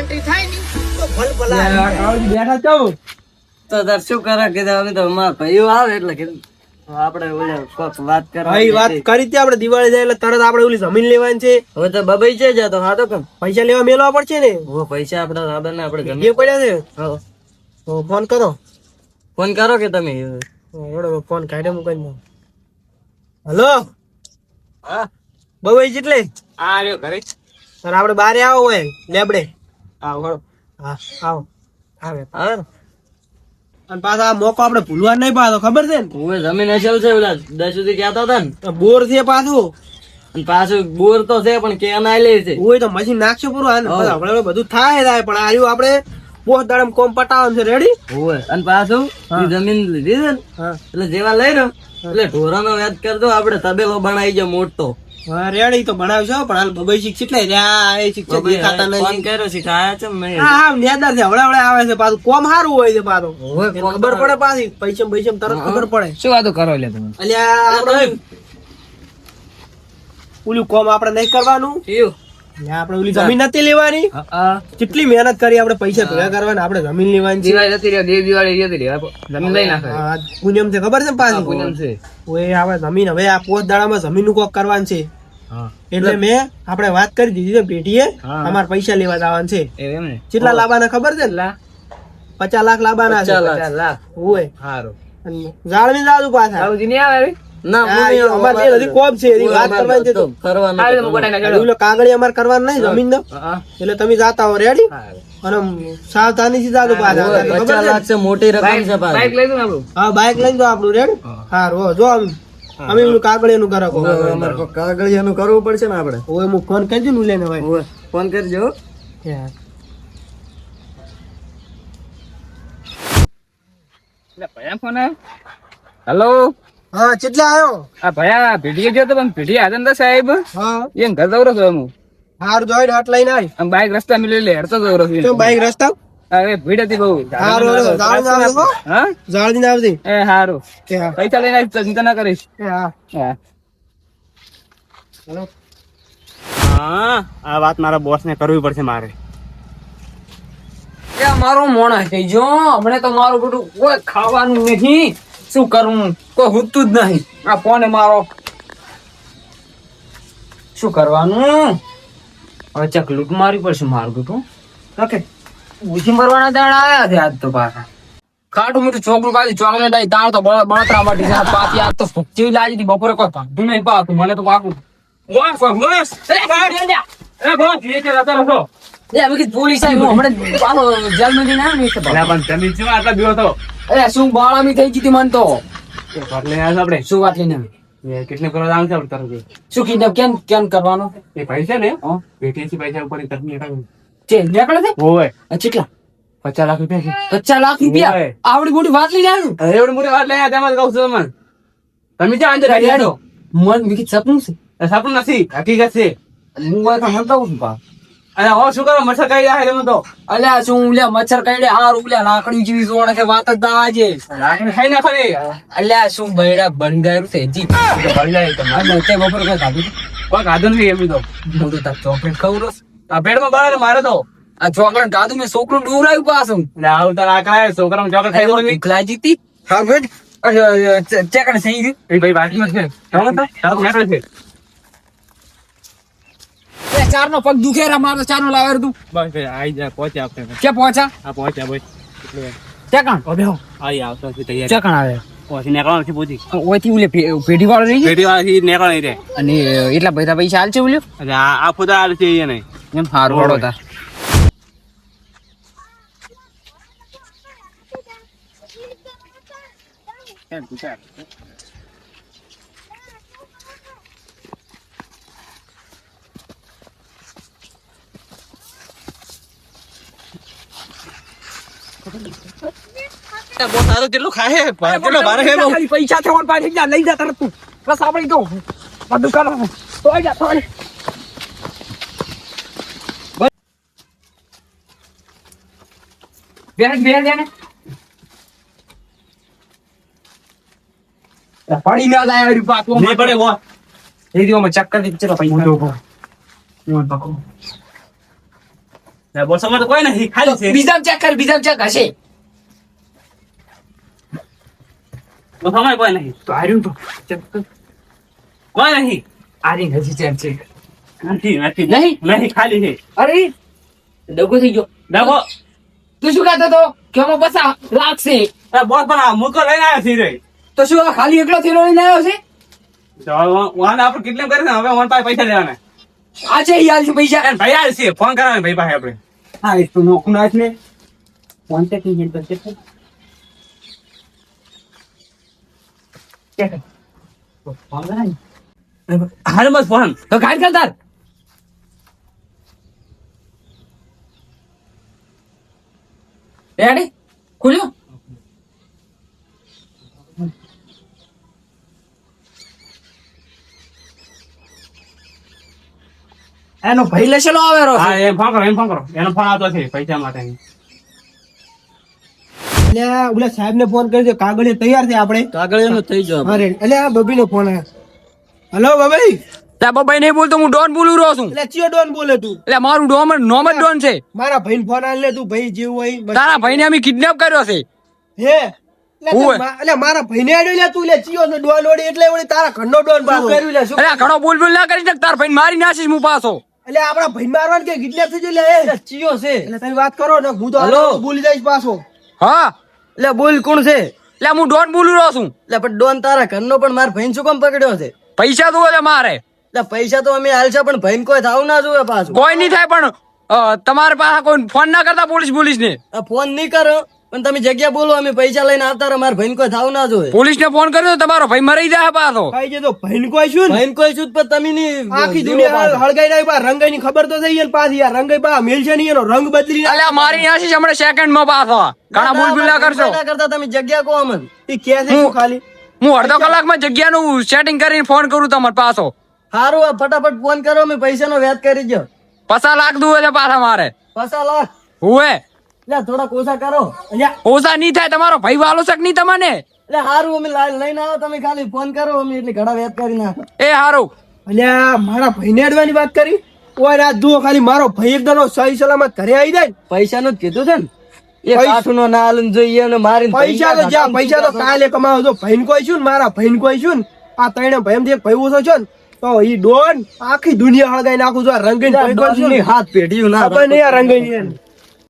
Entry થાય ને તો ભલ ભલા બેઠા છો? તો તાર કરે કીધું? અમે તો અમારા ભાઈઓ આવે એટલે કીધું. આપણે ઓલે કોક વાત કરવા ભાઈ વાત કરી હતી આપણે દિવાળી જાય એટલે તરત આપણે ઓલી જમીન લેવાની છે. હવે તો બબાઈ છે જતો હા તો કેમ? પૈસા લેવા મેલવા પડશે ને? પૈસા ને આપણે પડ્યા છે? હા. ફોન કરો. ફોન કરો કે તમે? ફોન કાઢે મૂકી દઉં હલો? હા. બબાઈ જેટલે આ રહ્યો ઘરે. સર આપણે બારે આવો હોય લેબડે. આવો. હા આવો. આવે. આવે અને પાછા મોકો આપણે ભૂલવા નહીં પાછો ખબર છે ને? હવે જમીન અસલ છે ઓલા દસ સુધી કહેતા હતા ને. બોર છે પાછું. અને પાછું બોર તો છે પણ કે ના લે છે? હોય તો મશીન નાખશો પૂરું આપણે બધું થાય થાય પણ આયુ આપણે પોસ્ટ દાડમ કોમ પટાવવાનું છે રેડી હોય અને પાછું જમીન લીધી છે ને એટલે જેવા લઈ ને એટલે ઢોરાનો વ્યાજ કરજો આપણે તબેલો બનાવી ગયો મોટો. રેડી તો ભણાવશો પણ હાલ બબઈ લઈ રહ્યા એ શિક્ષક દેખાતા ફોન નહીં. કર્યો શીખાયા છે મેં. હા હા નેદાર છે હવડે હવડે આવે છે પાછું કોમ સારું હોય છે પાછું. ખબર પડે પાછી પૈસા પૈસા તરત ખબર પડે. શું વાતો કરો લે તમે? અલ્યા આપણે ઓલું કોમ આપણે નહીં કરવાનું? અલ્યા આપણે ઓલી જમીન નથી લેવાની? કેટલી મહેનત કરી આપણે પૈસા ભેગા કરવાના આપણે જમીન લેવાની દિવાળી જતી રહી દેવ દિવાળી જતી રહી જમીન લઈ નાખે પૂનમ છે ખબર છે પાછી? પૂનમ છે. ઓય આવે જમીન હવે આ પોત દાડામાં જમીનનું કોક કરવાનું છે. એટલે મેં આપણે વાત કરી દીધી છે પેઢીએ હા. અમારે પૈસા લેવા જવાનું છે. કેટલા લાવવાના ખબર છે ને? પચાસ લાખ લાવવાના છે. પચાસ લાખ. ચાલ સારું જાળવી જાજુ પાછા. આવે? ના અમારે બે હજી કોમ છે એની વાત કરવાની છે કરવાનું કાગળી અમારે કરવાનું નહીં જમીન એટલે તમે જાતા હો રેડી અને સાવધાની થી જાજુ પાછા. હોય, ખબર પચાસ છે લાખ છે મોટી રકમ છે બાઈક લઈ દઉં આપણું. હા રેડી હારું જો આમ અમે ઓલું કાગળિયાનું કરો હવે અમારે કાગળિયાનું કરવું પડશે ને આપણે? ઓય હું ફોન કરજો ને લેને ભાઈ ફોન કરજો. હેલો હા કેટલા આવ્યો આ ભયા ભેટીએ ગયો તો પણ ભેટી આદન તો સાહેબ. હા. એમ ઘર દવરો છો હું હાર જોઈ હાટ લઈને આવી આમ બાઈક રસ્તા મિલી લે હેડતો દવરો છું તો બાઈક રસ્તા? હવે ભીડ હતી બહુ. હારું હા. જાળીને આવજે. એ હારું. પૈસા લઈને આવી ચિંતા ના કરીશ. હા. હા. હેલો. હા આ વાત મારા બોસ ને કરવી પડશે મારે. એ મારો મોણા થઈ જો. હમણે તો મારું બધું કોઈ ખાવાનું નહીં. શું કરવું કોઈ હુતું જ નહીં. આ ફોને મારો. શું કરવાનું? હવે ચક લૂંટ મારવી પડશે મારું બધું ઓકે. બુજી મરવાના દાડા આવ્યા છે આજ તો પાછા. ખાટું મીઠું છોકરું કાઢી ચોકલેટ આવી તાર તો બળતરા માટે પાછી આજ તો જેવી લાગી હતી બપોરે કોઈ ભાગતું નહીં પાકું મને તો પાકું. બસ બસ એ એ કે પોલીસ આવી. હમણાં પાછો જેલમાં જઈને આવ્યો. ને પણ તમે શું આટલા દિવસ એ શું બાળામી થઈ ગઈ મન તો? ઘર લઈને શું વાત લઈને? આપણે કરવા આપણે શું કેમ કેમ કરવાનો? એ પૈસા ને હં? પૈસા ઉપર તકની હટાવી છે નીકળે છે? હોય. કેટલા પચાસ લાખ રૂપિયા છે. પચાસ લાખ રૂપિયા. આવડી મોટી વાત લઈને આવ્યું? અરે એવડી મોટી વાત લઈને આવ્યા કહું છું તમને. તમે જ્યાં અંદર આવી જાઓ મન વિકિત સપનું છે. સપનું નથી. હકીકત છે. હું છું પા અને હો શું કરો? મચ્છર કઈ રહ્યા એમ તો. અલ્યા શું ઉલ્યા મચ્છર કઈડે હાર ઉલ્યા લાકડી જેવી જોણ કે વાત જ દાજે લાકડી ખાઈ ના. ખરી અલ્યા શું બૈડા બંધાયું છે જી જાય તમે અને તે બપોરે કોઈ ખાધું કોઈ ખાધું નહીં એમ તો. હું તો તાર ચોકલેટ ખાઉં રસ આ પેટમાં બહાર મારે તો. આ ચોકલેટ ખાધું મેં છોકરું ડૂરાયું પાછું. ના આવું તાર આ છોકરા છોકરાને ચોકલેટ ખાઈ દઉં ભીખ જીતી હા થઈ ગયું એ ભાઈ બાજુમાં છે ચાલો તો ચાલો મેટલ છે એ ચાર નો પગ દુખે રા મારો ચાર નો લાવે તું. બસ ભાઈ આઈ જાય પહોંચ્યા આપણે કે પહોંચા આ પહોંચ્યા ભાઈ. ચકણ ઓબે હો આઈ આવતો છે તૈયાર. ચકણ આવે? પહોંચી નેકળવાનું છે પૂછી ઓથી ઉલે પેઢી વાળો રહી પેટી વાળાથી નીકળવાની રે અને એટલા બધા પૈસા હાલ છે ઉલ્યો અરે આ ફોટા હાલ છે એ નહીં. એમ હારો વાળો તાર. બહુ સારું કેટલું ખાય કેટલો ભારે છે પૈસા છે લઈ જા તરત તું. બસ આપણી તો બધું કરો તો જા તો બેન બેન બેન પડી ના જાય અરી પાકો નહીં પડે વો એ દિવસમાં ચક્કરથી ચલો પકો. લે, બોલસોમાં તો કોઈ નહીં ખાલી છે. બીજામાં ચેક કર બીજામાં ચેક હશે. બોલસોમાં કોઈ નહીં. તો આર્યું તો. કોઈ નહીં. આરી નથી ચેક ચેક નથી નથી. નહીં? નહીં ખાલી છે. અરે ડગો થઈ ગયો. દેખો તું શું કહેતો તો કે આમાં પૈસા લાગશે એ બોસ પણ આ મૂકો લઈને આવ્યો છે રે. તો શું ખાલી એકલો થેલો લઈને આવ્યો છે? હવે આપણે કરે હવે વન પાસે પૈસા લેવાના. આજે છે પૈસા. ભાઈ આવે છે. ફોન કરાવે ભાઈ પાસે આપણે. હા એ તો નોખું નાખ ને. ફોન તે કઈ જતો છે ફોન બસ ફોન. તો આવેરો હા એમ ફોન એનો ફોન આવતો છે પૈસા માટે એટલે ઓલા સાહેબ ને ફોન કરજો. કાગળિયા તૈયાર છે આપણે. કાગળિયા થઈ જાવ અરે એટલે આ બબી નો ફોન હલો બબી? ત્યાં બબાઈ નહીં બોલતો હું ડોન બોલું રહ્યો છું. એટલે ચિયો ડોન બોલે તું? એટલે મારું ડોમ નોમ જ ડોન છે. મારા ભાઈ ફોન આલ લે તું ભાઈ જેવું હોય તારા ભાઈ ને અમે કિડનેપ કર્યો છે. હે? એટલે મારા ભાઈને આડ્યો લે તું લે ચિયો નો ડોન ઓડી એટલે વળી તારા ઘરનો ડોન પાછો. કર્યું લે ઘણો બોલ બોલ ના કરી ને તારા ભાઈ મારી નાખીશ હું પાછો. એટલે આપણા ભાઈ મારવાનું કે કિડનેપ થઈ લે એ. ચિયો છે. એટલે તમે વાત કરો ને હું તો જઈશ પાછો. હા? એટલે બોલ કોણ છે? એટલે હું ડોન બોલું રહ્યો છું. એટલે પણ ડોન તારા ઘરનો પણ મારા ભાઈ શું કામ પકડ્યો છે? પૈસા તો મારે. એટલે પૈસા તો અમે હાલ છે પણ ભાઈ કોઈ થાવ ના જોવે પાછું. કોઈ નહીં થાય પણ તમારે પાસે કોઈ ફોન ના કરતા પોલીસ પોલીસ ને ફોન નહીં કરો પણ તમે જગ્યા બોલો અમે પૈસા લઈને આવતા મારા ભાઈ કોઈ થાવ ના જોઈએ પોલીસ ને ફોન કર્યો તમારો ભાઈ મરી જાય પાછો. ખાઈ જતો ભાઈ કોઈ શું ભાઈ કોઈ શું પણ તમે ની આખી દુનિયા હળગાઈ રહી બા રંગાઈ ની ખબર તો થઈ ગઈ પાછી યાર રંગાઈ બા મેલ છે નહીં એનો રંગ બદલી અલ્યા આ મારી છે હમણાં સેકન્ડમાં પાછો. ઘણા બોલ બોલ ના કરશો. ના કરતા તમે જગ્યા કો અમન. એ કે છે ખાલી? હું અડધો કલાકમાં જગ્યાનું સેટિંગ કરીને ફોન કરું તમારે પાછો. સારું આ ફટાફટ ફોન કરો અમે પૈસાનો વ્યાજ કરી દો પસા લાખ દુવે છે પાછા મારે. પસા લાખ. હુએ. લે થોડા ઓછા કરો. અલ્યા ઓછા નહીં થાય તમારો ભાઈ વાલો શક નહીં તમને? એટલે સારું અમે લા- લઈને આવો તમે ખાલી ફોન કરો અમે એટલે ઘણા વેત કરી નાખો. એ હારું. અલ્યા મારા ભાઈને અડવાની વાત કરી. ઓય રાત જુઓ ખાલી મારો ભાઈ એકદમ સહી સલામત ઘરે આવી જાય પૈસા નું જ કીધું છે ને? એ પૈસા- કાઠું નો ના આલું જોઈએ ને મારી પૈસા તો જ્યાં પૈસા તો કાલે કમાવો તો ભાઈને કોઈ શું ને મારા ભાઈને કોઈ શું ને? આ ત્રણે ભાઈ એક ભાઈ ઓછો છો ને? તો ઈ ડોન આખી દુનિયા હળગાઈ નાખું છું. આ રંગીન હાથ પેઢી ના ખબર નહીં આ રંગીન